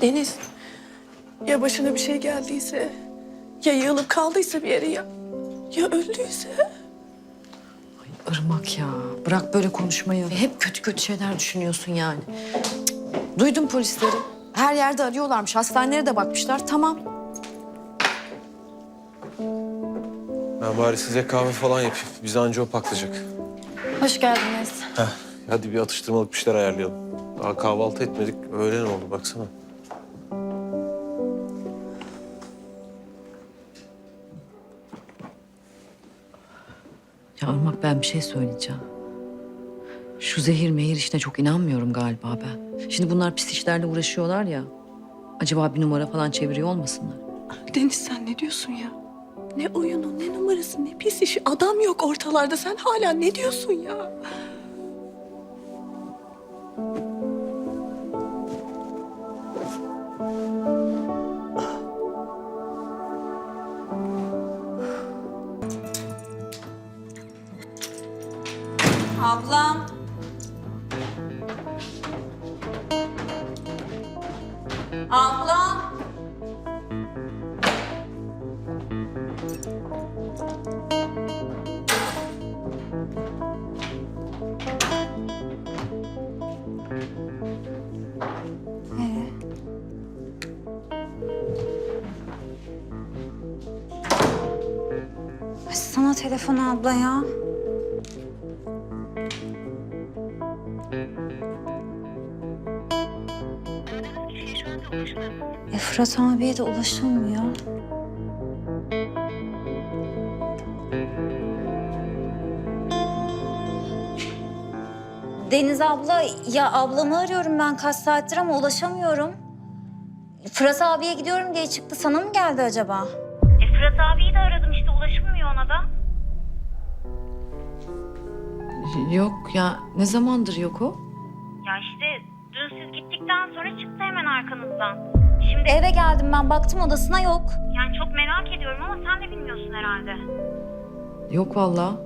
Deniz, ya başına bir şey geldiyse, ya yığılıp kaldıysa bir yere ya, ya öldüyse? Irmak ya bırak böyle konuşmayı. Hep kötü kötü şeyler düşünüyorsun yani. Cık, Duydum polisleri. Her yerde arıyorlarmış. Hastanelere de bakmışlar. Tamam. Ben bari size kahve falan yapayım. Bizi anca o paklayacak. Hoş geldiniz. Heh, hadi bir atıştırmalık bir şeyler ayarlayalım. Daha kahvaltı etmedik. Öğlen oldu baksana. Ya Irmak ben bir şey söyleyeceğim. Şu zehir mehir işine çok inanmıyorum galiba ben. Şimdi bunlar pis işlerle uğraşıyorlar ya. Acaba bir numara falan çeviriyor olmasınlar? Deniz sen ne diyorsun ya? Ne oyunu, ne numarası, ne pis işi. Adam yok ortalarda. Sen hala ne diyorsun ya? Ablam. Ablam. Açsana telefonu abla ya. E Fırat abiye de ulaşılmıyor. Deniz abla, ya ablamı arıyorum ben kaç saattir ama ulaşamıyorum. Fırat abiye gidiyorum diye çıktı. Sana mı geldi acaba? Fırat abiyi de aradım işte ulaşılmıyor ona da. Yok ya ne zamandır yok o? Ya işte dün siz gittikten sonra çıktı hemen arkanızdan. Şimdi Eve geldim ben baktım odasına yok. yani çok merak ediyorum ama sen de bilmiyorsun herhalde. Yok vallahi.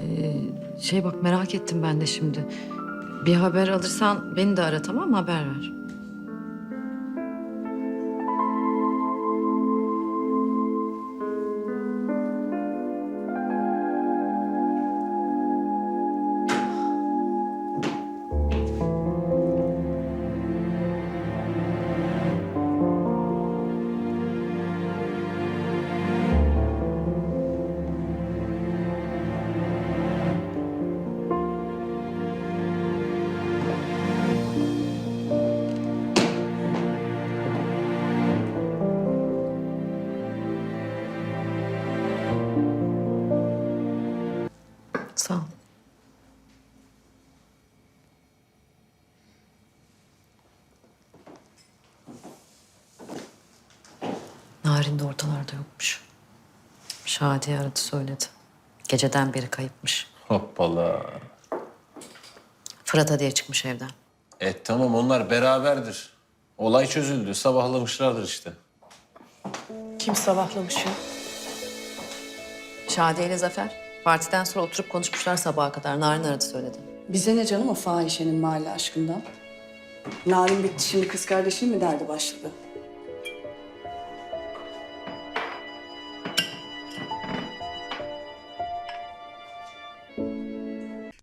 Ee, şey bak merak ettim ben de şimdi. Bir haber alırsan beni de ara tamam mı? Haber ver. Narin de ortalarda yokmuş. Şadiye aradı söyledi. Geceden beri kayıpmış. Hoppala. Fırat'a diye çıkmış evden. E tamam onlar beraberdir. Olay çözüldü. Sabahlamışlardır işte. Kim sabahlamış ya? Şadiye ile Zafer. Partiden sonra oturup konuşmuşlar sabaha kadar. Narin aradı söyledi. Bize ne canım o fahişenin mahalle aşkından? Narin bitti şimdi kız kardeşinin mi derdi başladı?